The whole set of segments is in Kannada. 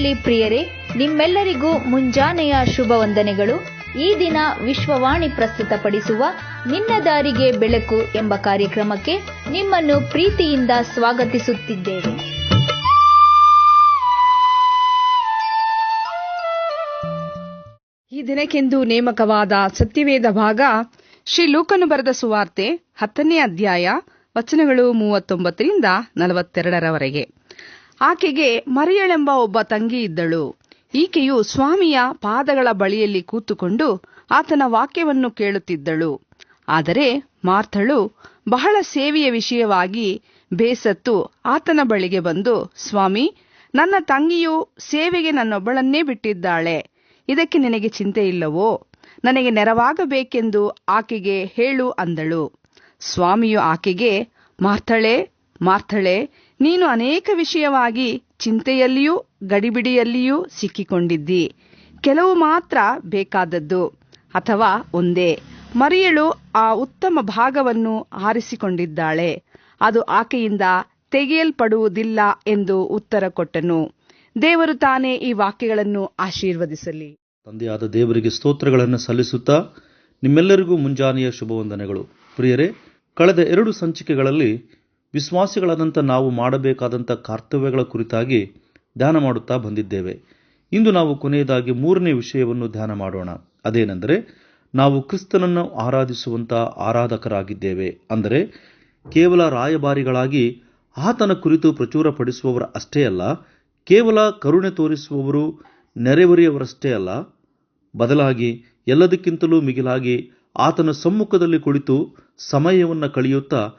ಕರ್ತನಲ್ಲಿ ಪ್ರಿಯರೇ, ನಿಮ್ಮೆಲ್ಲರಿಗೂ ಮುಂಜಾನೆಯ ಶುಭ ವಂದನೆಗಳು. ಈ ದಿನ ವಿಶ್ವವಾಣಿ ಪ್ರಸ್ತುತಪಡಿಸುವ ನಿನ್ನ ದಾರಿಗೆ ಬೆಳಕು ಎಂಬ ಕಾರ್ಯಕ್ರಮಕ್ಕೆ ನಿಮ್ಮನ್ನು ಪ್ರೀತಿಯಿಂದ ಸ್ವಾಗತಿಸುತ್ತಿದ್ದೇವೆ. ಈ ದಿನಕ್ಕೆಂದು ನೇಮಕವಾದ ಸತ್ಯವೇದ ಭಾಗ ಶ್ರೀ ಲೂಕನು ಬರೆದ ಸುವಾರ್ತೆ ಹತ್ತನೇ ಅಧ್ಯಾಯ ವಚನಗಳು ಮೂವತ್ತೊಂಬತ್ತರಿಂದ ನಲವತ್ತೆರಡರವರೆಗೆ. ಆಕೆಗೆ ಮರಿಯಳೆಂಬ ಒಬ್ಬ ತಂಗಿ ಇದ್ದಳು. ಈಕೆಯು ಸ್ವಾಮಿಯ ಪಾದಗಳ ಬಳಿಯಲ್ಲಿ ಕೂತುಕೊಂಡು ಆತನ ವಾಕ್ಯವನ್ನು ಕೇಳುತ್ತಿದ್ದಳು. ಆದರೆ ಮಾರ್ಥಳು ಬಹಳ ಸೇವೆಯ ವಿಷಯವಾಗಿ ಬೇಸತ್ತು ಆತನ ಬಳಿಗೆ ಬಂದು, ಸ್ವಾಮಿ, ನನ್ನ ತಂಗಿಯು ಸೇವೆಗೆ ನನ್ನೊಬ್ಬಳನ್ನೇ ಬಿಟ್ಟಿದ್ದಾಳೆ. ಇದಕ್ಕೆ ನಿನಗೆ ಚಿಂತೆ ಇಲ್ಲವೋ? ನನಗೆ ನೆರವಾಗಬೇಕೆಂದು ಆಕೆಗೆ ಹೇಳು ಅಂದಳು. ಸ್ವಾಮಿಯು ಆಕೆಗೆ, ಮಾರ್ಥಳೆ ಮಾರ್ಥಳೆ ನೀನು ಅನೇಕ ವಿಷಯವಾಗಿ ಚಿಂತೆಯಲ್ಲಿಯೂ ಗಡಿಬಿಡಿಯಲ್ಲಿಯೂ ಸಿಕ್ಕಿಕೊಂಡಿದ್ದಿ. ಕೆಲವು ಮಾತ್ರ ಬೇಕಾದದ್ದು, ಅಥವಾ ಒಂದೇ. ಮರಿಯಳು ಆ ಉತ್ತಮ ಭಾಗವನ್ನು ಆರಿಸಿಕೊಂಡಿದ್ದಾಳೆ. ಅದು ಆಕೆಯಿಂದ ತೆಗೆಯಲ್ಪಡುವುದಿಲ್ಲ ಎಂದು ಉತ್ತರ ಕೊಟ್ಟನು. ದೇವರು ತಾನೇ ಈ ವಾಕ್ಯಗಳನ್ನು ಆಶೀರ್ವದಿಸಲಿ. ತಂದೆಯಾದ ದೇವರಿಗೆ ಸ್ತೋತ್ರಗಳನ್ನು ಸಲ್ಲಿಸುತ್ತಾ ನಿಮ್ಮೆಲ್ಲರಿಗೂ ಮುಂಜಾನೆಯ ಶುಭವಂದನೆಗಳು. ಪ್ರಿಯರೇ, ಕಳೆದ ಎರಡು ಸಂಚಿಕೆಗಳಲ್ಲಿ ವಿಶ್ವಾಸಿಗಳಾದಂಥ ನಾವು ಮಾಡಬೇಕಾದಂಥ ಕರ್ತವ್ಯಗಳ ಕುರಿತಾಗಿ ಧ್ಯಾನ ಮಾಡುತ್ತಾ ಬಂದಿದ್ದೇವೆ. ಇಂದು ನಾವು ಕೊನೆಯದಾಗಿ ಮೂರನೇ ವಿಷಯವನ್ನು ಧ್ಯಾನ ಮಾಡೋಣ. ಅದೇನೆಂದರೆ, ನಾವು ಕ್ರಿಸ್ತನನ್ನು ಆರಾಧಿಸುವಂಥ ಆರಾಧಕರಾಗಿದ್ದೇವೆ. ಅಂದರೆ, ಕೇವಲ ರಾಯಭಾರಿಗಳಾಗಿ ಆತನ ಕುರಿತು ಪ್ರಚುರಪಡಿಸುವವರು ಅಷ್ಟೇ ಅಲ್ಲ, ಕೇವಲ ಕರುಣೆ ತೋರಿಸುವವರು ನೆರೆಹೊರೆಯವರಷ್ಟೇ ಅಲ್ಲ, ಬದಲಾಗಿ ಎಲ್ಲದಕ್ಕಿಂತಲೂ ಮಿಗಿಲಾಗಿ ಆತನ ಸಮ್ಮುಖದಲ್ಲಿ ಕುಳಿತು ಸಮಯವನ್ನು ಕಳೆಯುತ್ತಾ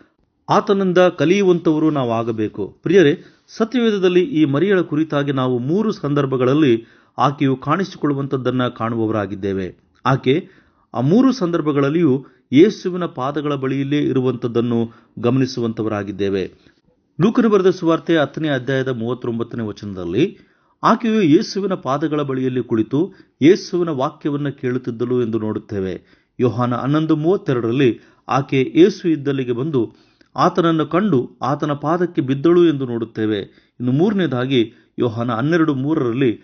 ಆತನಿಂದ ಕಲಿಯುವಂಥವರು ನಾವು ಆಗಬೇಕು ಪ್ರಿಯರೇ, ಸತ್ಯವೇದದಲ್ಲಿ ಈ ಮರಿಯಳ ಕುರಿತಾಗಿ ನಾವು ಮೂರು ಸಂದರ್ಭಗಳಲ್ಲಿ ಆಕೆಯು ಕಾಣಿಸಿಕೊಳ್ಳುವಂಥದ್ದನ್ನು ಕಾಣುವವರಾಗಿದ್ದೇವೆ. ಆಕೆ ಆ ಮೂರು ಸಂದರ್ಭಗಳಲ್ಲಿಯೂ ಯೇಸುವಿನ ಪಾದಗಳ ಬಳಿಯಲ್ಲೇ ಇರುವಂಥದ್ದನ್ನು ಗಮನಿಸುವಂಥವರಾಗಿದ್ದೇವೆ ಲೂಕನು ಬರೆದ ಸುವಾರ್ತೆ ಹತ್ತನೇ ಅಧ್ಯಾಯದ ಮೂವತ್ತೊಂಬತ್ತನೇ ವಚನದಲ್ಲಿ, ಆಕೆಯು ಯೇಸುವಿನ ಪಾದಗಳ ಬಳಿಯಲ್ಲಿ ಕುಳಿತು ಯೇಸುವಿನ ವಾಕ್ಯವನ್ನು ಕೇಳುತ್ತಿದ್ದಳು ಎಂದು ನೋಡುತ್ತೇವೆ. ಯೋಹಾನ ಹನ್ನೊಂದು ಮೂವತ್ತೆರಡರಲ್ಲಿ ಆಕೆ ಯೇಸು ಇದ್ದಲ್ಲಿಗೆ ಬಂದು ಆತನನ್ನು ಕಂಡು ಆತನ ಪಾದಕ್ಕೆ ಬಿದ್ದಳು ಎಂದು ನೋಡುತ್ತೇವೆ. ಇನ್ನು ಮೂರನೇದಾಗಿ ಯೋಹನ ಹನ್ನೆರಡು ಮೂರರಲ್ಲಿ,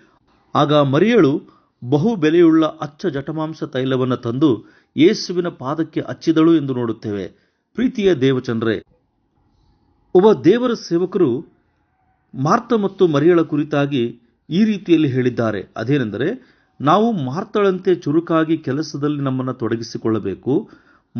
ಆಗ ಮರಿಯಳು ಬಹು ಬೆಲೆಯುಳ್ಳ ಅಚ್ಚ ಜಟಮಾಂಸ ತೈಲವನ್ನು ತಂದು ಯೇಸುವಿನ ಪಾದಕ್ಕೆ ಹಚ್ಚಿದಳು ಎಂದು ನೋಡುತ್ತೇವೆ. ಪ್ರೀತಿಯ ದೇವಚಂದ್ರೆ, ಒಬ್ಬ ದೇವರ ಸೇವಕರು ಮಾರ್ತ ಮತ್ತು ಮರಿಯಳ ಕುರಿತಾಗಿ ಈ ರೀತಿಯಲ್ಲಿ ಹೇಳಿದ್ದಾರೆ. ಅದೇನೆಂದರೆ, ನಾವು ಮಾರ್ತಳಂತೆ ಚುರುಕಾಗಿ ಕೆಲಸದಲ್ಲಿ ನಮ್ಮನ್ನು ತೊಡಗಿಸಿಕೊಳ್ಳಬೇಕು,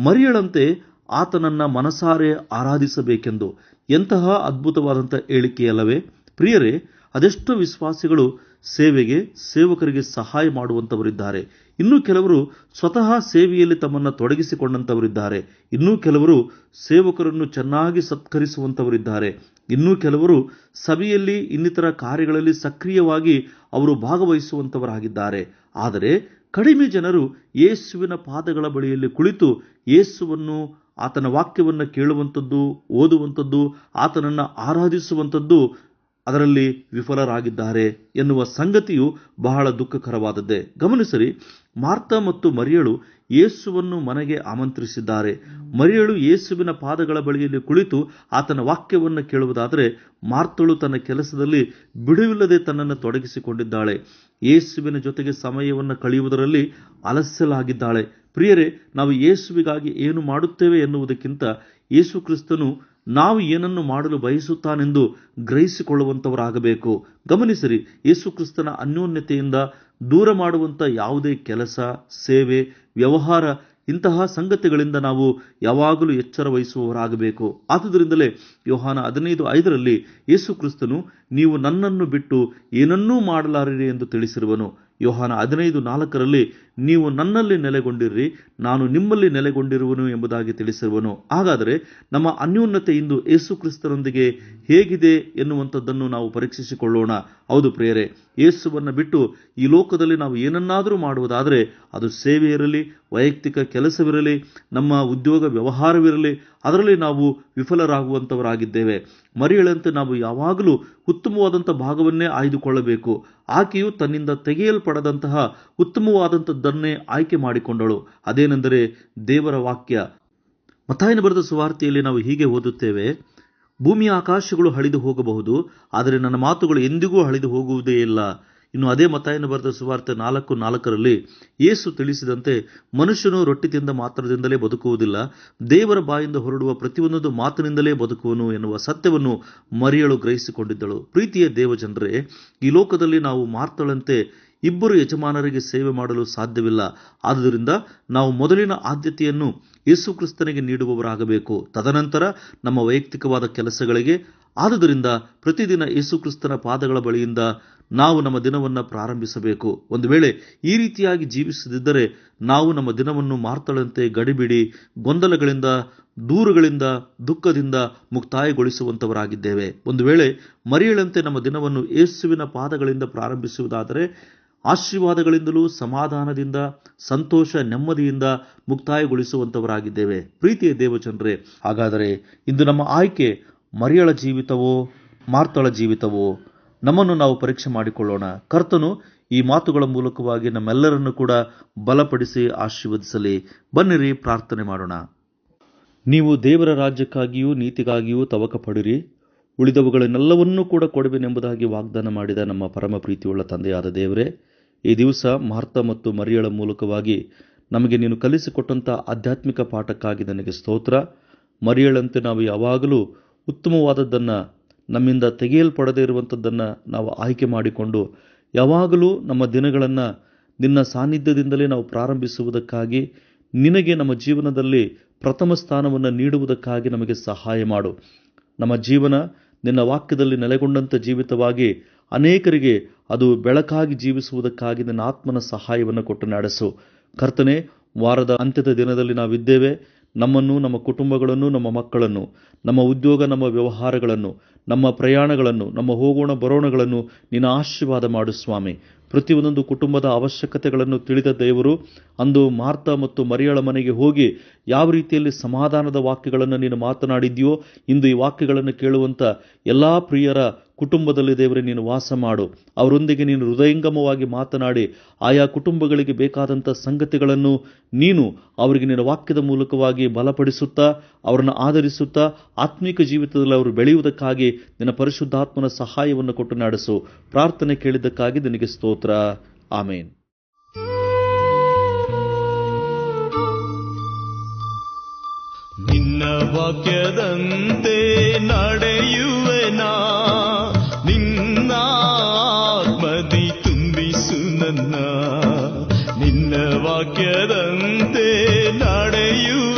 ಮರಿಯಳಂತೆ ಆತನನ್ನ ಮನಸಾರೆ ಆರಾಧಿಸಬೇಕೆಂದು ಎಂತಹ ಅದ್ಭುತವಾದಂಥ ಹೇಳಿಕೆಯಲ್ಲವೇ? ಪ್ರಿಯರೇ, ಅದೆಷ್ಟೋ ವಿಶ್ವಾಸಿಗಳು ಸೇವೆಗೆ, ಸೇವಕರಿಗೆ ಸಹಾಯ ಮಾಡುವಂಥವರಿದ್ದಾರೆ. ಇನ್ನೂ ಕೆಲವರು ಸ್ವತಃ ಸೇವೆಯಲ್ಲಿ ತಮ್ಮನ್ನು ತೊಡಗಿಸಿಕೊಂಡಂಥವರಿದ್ದಾರೆ. ಇನ್ನೂ ಕೆಲವರು ಸೇವಕರನ್ನು ಚೆನ್ನಾಗಿ ಸತ್ಕರಿಸುವಂಥವರಿದ್ದಾರೆ. ಇನ್ನೂ ಕೆಲವರು ಸಭೆಯಲ್ಲಿ, ಇನ್ನಿತರ ಕಾರ್ಯಗಳಲ್ಲಿ ಸಕ್ರಿಯವಾಗಿ ಅವರು ಭಾಗವಹಿಸುವಂಥವರಾಗಿದ್ದಾರೆ. ಆದರೆ ಕಡಿಮೆ ಜನರು ಯೇಸುವಿನ ಪಾದಗಳ ಬಳಿಯಲ್ಲಿ ಕುಳಿತು ಯೇಸುವನ್ನು ಆತನ ವಾಕ್ಯವನ್ನು ಕೇಳುವಂಥದ್ದು, ಓದುವಂಥದ್ದು, ಆತನನ್ನು ಆರಾಧಿಸುವಂಥದ್ದು ಅದರಲ್ಲಿ ವಿಫಲರಾಗಿದ್ದಾರೆ ಎನ್ನುವ ಸಂಗತಿಯು ಬಹಳ ದುಃಖಕರವಾದದ್ದೇ. ಗಮನಿಸರಿ, ಮಾರ್ತ ಮತ್ತು ಮರಿಯಳು ಯೇಸುವನ್ನು ಮನೆಗೆ ಆಮಂತ್ರಿಸಿದ್ದಾರೆ. ಮರಿಯಳು ಯೇಸುವಿನ ಪಾದಗಳ ಬಳಿಯಲ್ಲಿ ಕುಳಿತು ಆತನ ವಾಕ್ಯವನ್ನು ಕೇಳುವುದಾದರೆ ಮಾರ್ತಳು ತನ್ನ ಕೆಲಸದಲ್ಲಿ ಬಿಡುವಿಲ್ಲದೆ ತನ್ನನ್ನು ತೊಡಗಿಸಿಕೊಂಡಿದ್ದಾಳೆ. ಯೇಸುವಿನ ಜೊತೆಗೆ ಸಮಯವನ್ನು ಕಳೆಯುವುದರಲ್ಲಿ ಅಲಸ್ಯಲಾಗಿದ್ದಾಳೆ ಪ್ರಿಯರೇ, ನಾವು ಯೇಸುವಿಗಾಗಿ ಏನು ಮಾಡುತ್ತೇವೆ ಎನ್ನುವುದಕ್ಕಿಂತ ಯೇಸು ಕ್ರಿಸ್ತನು ನಾವು ಏನನ್ನು ಮಾಡಲು ಬಯಸುತ್ತಾನೆಂದು ಗ್ರಹಿಸಿಕೊಳ್ಳುವಂಥವರಾಗಬೇಕು ಗಮನಿಸಿರಿ, ಯೇಸು ಕ್ರಿಸ್ತನ ಅನ್ಯೋನ್ಯತೆಯಿಂದ ದೂರ ಮಾಡುವಂಥ ಯಾವುದೇ ಕೆಲಸ, ಸೇವೆ, ವ್ಯವಹಾರ, ಇಂತಹ ಸಂಗತಿಗಳಿಂದ ನಾವು ಯಾವಾಗಲೂ ಎಚ್ಚರ ವಹಿಸುವವರಾಗಬೇಕು. ಆದುದರಿಂದಲೇ ಯೋಹಾನ ಹದಿನೈದು ಐದರಲ್ಲಿ ಯೇಸು ಕ್ರಿಸ್ತನು, ನೀವು ನನ್ನನ್ನು ಬಿಟ್ಟು ಏನನ್ನೂ ಮಾಡಲಾರಿರಿ ಎಂದು ತಿಳಿಸಿರುವನು. ಯೋಹಾನ ಹದಿನೈದು ನಾಲ್ಕರಲ್ಲಿ, ನೀವು ನನ್ನಲ್ಲಿ ನೆಲೆಗೊಂಡಿರ್ರಿ ನಾನು ನಿಮ್ಮಲ್ಲಿ ನೆಲೆಗೊಂಡಿರುವನು ಎಂಬುದಾಗಿ ತಿಳಿಸಿರುವನು. ಹಾಗಾದರೆ ನಮ್ಮ ಅನ್ಯೋನ್ಯತೆ ಇಂದು ಯೇಸು ಕ್ರಿಸ್ತನೊಂದಿಗೆ ಹೇಗಿದೆ ಎನ್ನುವಂಥದ್ದನ್ನು ನಾವು ಪರೀಕ್ಷಿಸಿಕೊಳ್ಳೋಣ. ಹೌದು ಪ್ರಿಯರೇ, ಯೇಸುವನ್ನು ಬಿಟ್ಟು ಈ ಲೋಕದಲ್ಲಿ ನಾವು ಏನನ್ನಾದರೂ ಮಾಡುವುದಾದರೆ ಅದು ಸೇವೆ ಇರಲಿ ವೈಯಕ್ತಿಕ ಕೆಲಸವಿರಲಿ, ನಮ್ಮ ಉದ್ಯೋಗ ವ್ಯವಹಾರವಿರಲಿ, ಅದರಲ್ಲಿ ನಾವು ವಿಫಲರಾಗುವಂಥವರಾಗಿದ್ದೇವೆ. ಮರಿಯಳಂತೆ ನಾವು ಯಾವಾಗಲೂ ಉತ್ತಮವಾದಂಥ ಭಾಗವನ್ನೇ ಆಯ್ದುಕೊಳ್ಳಬೇಕು. ಆಕೆಯು ತನ್ನಿಂದ ತೆಗೆಯಲ್ಪಡದಂತಹ ಉತ್ತಮವಾದಂಥದ್ದನ್ನೇ ಆಯ್ಕೆ ಮಾಡಿಕೊಂಡಳು. ಅದೇನೆಂದರೆ ದೇವರ ವಾಕ್ಯ. ಮತಾಯನ ಬರೆದ ಸುವಾರ್ತೆಯಲ್ಲಿ ನಾವು ಹೀಗೆ ಓದುತ್ತೇವೆ, ಭೂಮಿಯ ಆಕಾಶಗಳು ಹಳಿದು ಹೋಗಬಹುದು, ಆದರೆ ನನ್ನ ಮಾತುಗಳು ಎಂದಿಗೂ ಹಳಿದು ಹೋಗುವುದೇ ಇಲ್ಲ. ಇನ್ನು ಅದೇ ಮತಾಯನ್ನು ಬರೆದ ಸುವಾರ್ತೆ ನಾಲ್ಕು ನಾಲ್ಕರಲ್ಲಿ ಯೇಸು ತಿಳಿಸಿದಂತೆ ಮನುಷ್ಯನು ರೊಟ್ಟಿ ತಿಂದ ಮಾತ್ರದಿಂದಲೇ ಬದುಕುವುದಿಲ್ಲ, ದೇವರ ಬಾಯಿಂದ ಹೊರಡುವ ಪ್ರತಿಯೊಂದೊಂದು ಮಾತಿನಿಂದಲೇ ಬದುಕುವನು ಎನ್ನುವ ಸತ್ಯವನ್ನು ಮರಿಯಳು ಗ್ರಹಿಸಿಕೊಂಡಿದ್ದಳು. ಪ್ರೀತಿಯ ದೇವಜನರೇ, ಈ ಲೋಕದಲ್ಲಿ ನಾವು ಮಾರ್ತಳಂತೆ ಇಬ್ಬರು ಯಜಮಾನರಿಗೆ ಸೇವೆ ಮಾಡಲು ಸಾಧ್ಯವಿಲ್ಲ. ಆದುದರಿಂದ ನಾವು ಮೊದಲಿನ ಆದ್ಯತೆಯನ್ನು ಯೇಸುಕ್ರಿಸ್ತನಿಗೆ ನೀಡುವವರಾಗಬೇಕು. ತದನಂತರ ನಮ್ಮ ವೈಯಕ್ತಿಕವಾದ ಕೆಲಸಗಳಿಗೆ. ಆದುದರಿಂದ ಪ್ರತಿದಿನ ಯೇಸು ಕ್ರಿಸ್ತನ ಪಾದಗಳ ಬಳಿಯಿಂದ ನಾವು ನಮ್ಮ ದಿನವನ್ನು ಪ್ರಾರಂಭಿಸಬೇಕು. ಒಂದು ವೇಳೆ ಈ ರೀತಿಯಾಗಿ ಜೀವಿಸದಿದ್ದರೆ ನಾವು ನಮ್ಮ ದಿನವನ್ನು ಮಾರ್ತಳಂತೆ ಗಡಿಬಿಡಿ, ಗೊಂದಲಗಳಿಂದ, ದೂರುಗಳಿಂದ, ದುಃಖದಿಂದ ಮುಕ್ತಾಯಗೊಳಿಸುವಂತವರಾಗಿದ್ದೇವೆ. ಒಂದು ವೇಳೆ ಮರಿಯಳಂತೆ ನಮ್ಮ ದಿನವನ್ನು ಯೇಸುವಿನ ಪಾದಗಳಿಂದ ಪ್ರಾರಂಭಿಸುವುದಾದರೆ ಆಶೀರ್ವಾದಗಳಿಂದಲೂ ಸಮಾಧಾನದಿಂದ, ಸಂತೋಷ, ನೆಮ್ಮದಿಯಿಂದ ಮುಕ್ತಾಯಗೊಳಿಸುವಂತವರಾಗಿದ್ದೇವೆ. ಪ್ರೀತಿಯ ದೇವಚಂದ್ರೆ ಹಾಗಾದರೆ ಇಂದು ನಮ್ಮ ಆಯ್ಕೆ ಮರಿಯಳ ಜೀವಿತವೋ ಮಾರ್ತಳ ಜೀವಿತವೋ? ನಮ್ಮನ್ನು ನಾವು ಪರೀಕ್ಷೆ ಮಾಡಿಕೊಳ್ಳೋಣ. ಕರ್ತನು ಈ ಮಾತುಗಳ ಮೂಲಕವಾಗಿ ನಮ್ಮೆಲ್ಲರನ್ನು ಕೂಡ ಬಲಪಡಿಸಿ ಆಶೀರ್ವದಿಸಲಿ. ಬನ್ನಿರಿ, ಪ್ರಾರ್ಥನೆ ಮಾಡೋಣ. ನೀವು ದೇವರ ರಾಜ್ಯಕ್ಕಾಗಿಯೂ, ನೀತಿಗಾಗಿಯೂ ತವಕ ಪಡಿರಿ ಉಳಿದವುಗಳನ್ನೆಲ್ಲವನ್ನೂ ಕೂಡ ಕೊಡುವೆನೆಂಬುದಾಗಿ ವಾಗ್ದಾನ ಮಾಡಿದ ನಮ್ಮ ಪರಮ ಪ್ರೀತಿಯುಳ್ಳ ತಂದೆಯಾದ ದೇವರೇ ಈ ದಿವಸ ಮಾರ್ತ ಮತ್ತು ಮರಿಯಳ ಮೂಲಕವಾಗಿ ನಮಗೆ ನೀನು ಕಲಿಸಿಕೊಟ್ಟಂಥ ಆಧ್ಯಾತ್ಮಿಕ ಪಾಠಕ್ಕಾಗಿ ನನಗೆ ಸ್ತೋತ್ರ. ಮರಿಯಳಂತೆ ನಾವು ಯಾವಾಗಲೂ ಉತ್ತಮವಾದದ್ದನ್ನು ನಮ್ಮಿಂದ ತೆಗೆಯಲ್ಪಡದೇ ಇರುವಂಥದ್ದನ್ನು ನಾವು ಆಯ್ಕೆ ಮಾಡಿಕೊಂಡು ಯಾವಾಗಲೂ ನಮ್ಮ ದಿನಗಳನ್ನು ನಿನ್ನ ಸಾನ್ನಿಧ್ಯದಿಂದಲೇ ನಾವು ಪ್ರಾರಂಭಿಸುವುದಕ್ಕಾಗಿ, ನಿನಗೆ ನಮ್ಮ ಜೀವನದಲ್ಲಿ ಪ್ರಥಮ ಸ್ಥಾನವನ್ನು ನೀಡುವುದಕ್ಕಾಗಿ ನಮಗೆ ಸಹಾಯ ಮಾಡು. ನಮ್ಮ ಜೀವನ ನಿನ್ನ ವಾಕ್ಯದಲ್ಲಿ ನೆಲೆಗೊಂಡಂಥ ಜೀವಿತವಾಗಿ ಅನೇಕರಿಗೆ ಅದು ಬೆಳಕಾಗಿ ಜೀವಿಸುವುದಕ್ಕಾಗಿ ನಿನ್ನ ಆತ್ಮನ ಸಹಾಯವನ್ನು ಕೊಟ್ಟು ನಡೆಸು. ಕರ್ತನೆ, ವಾರದ ಅಂತ್ಯದ ದಿನದಲ್ಲಿ ನಾವಿದ್ದೇವೆ. ನಮ್ಮನ್ನು, ನಮ್ಮ ಕುಟುಂಬಗಳನ್ನು, ನಮ್ಮ ಮಕ್ಕಳನ್ನು, ನಮ್ಮ ಉದ್ಯೋಗ, ನಮ್ಮ ವ್ಯವಹಾರಗಳನ್ನು, ನಮ್ಮ ಪ್ರಯಾಣಗಳನ್ನು, ನಮ್ಮ ಹೋಗೋಣ, ಬರೋಣಗಳನ್ನು ನಿನ್ನ ಆಶೀರ್ವಾದ ಮಾಡು ಸ್ವಾಮಿ. ಪ್ರತಿಯೊಂದೊಂದು ಕುಟುಂಬದ ಅವಶ್ಯಕತೆಗಳನ್ನು ತಿಳಿದ ದೇವರು ಅಂದು ಮಾರ್ತ ಮತ್ತು ಮರಿಯಳ ಮನೆಗೆ ಹೋಗಿ ಯಾವ ರೀತಿಯಲ್ಲಿ ಸಮಾಧಾನದ ವಾಕ್ಯಗಳನ್ನು ನೀನು ಮಾತನಾಡಿದ್ಯೋ ಇಂದು ಈ ವಾಕ್ಯಗಳನ್ನು ಕೇಳುವಂಥ ಎಲ್ಲ ಪ್ರಿಯರ ಕುಟುಂಬದಲ್ಲಿ ದೇವರೇ, ನೀನು ವಾಸ ಮಾಡು. ಅವರೊಂದಿಗೆ ನೀನು ಹೃದಯಂಗಮವಾಗಿ ಮಾತನಾಡಿ, ಆಯಾ ಕುಟುಂಬಗಳಿಗೆ ಬೇಕಾದಂಥ ಸಂಗತಿಗಳನ್ನು ನೀನು ಅವರಿಗೆ ನಿನ್ನ ವಾಕ್ಯದ ಮೂಲಕವಾಗಿ ಬಲಪಡಿಸುತ್ತಾ, ಅವರನ್ನು ಆಧರಿಸುತ್ತಾ, ಆತ್ಮಿಕ ಜೀವಿತದಲ್ಲಿ ಅವರು ಬೆಳೆಯುವುದಕ್ಕಾಗಿ ನಿನ್ನ ಪರಿಶುದ್ಧಾತ್ಮನ ಸಹಾಯವನ್ನು ಕೊಟ್ಟು ನಡೆಸು. ಪ್ರಾರ್ಥನೆ ಕೇಳಿದ್ದಕ್ಕಾಗಿ ನಿನಗೆ ಸ್ತೋತ್ರ. ಆಮೇನ್. ನಿನ್ನ ವಾಕ್ಯದಂತೆ ತುಂಬಿಸು ನನ್ನ ನಿನ್ನ ವಾಕ್ಯದಂತೆ ನಡೆಯುವೆನಾ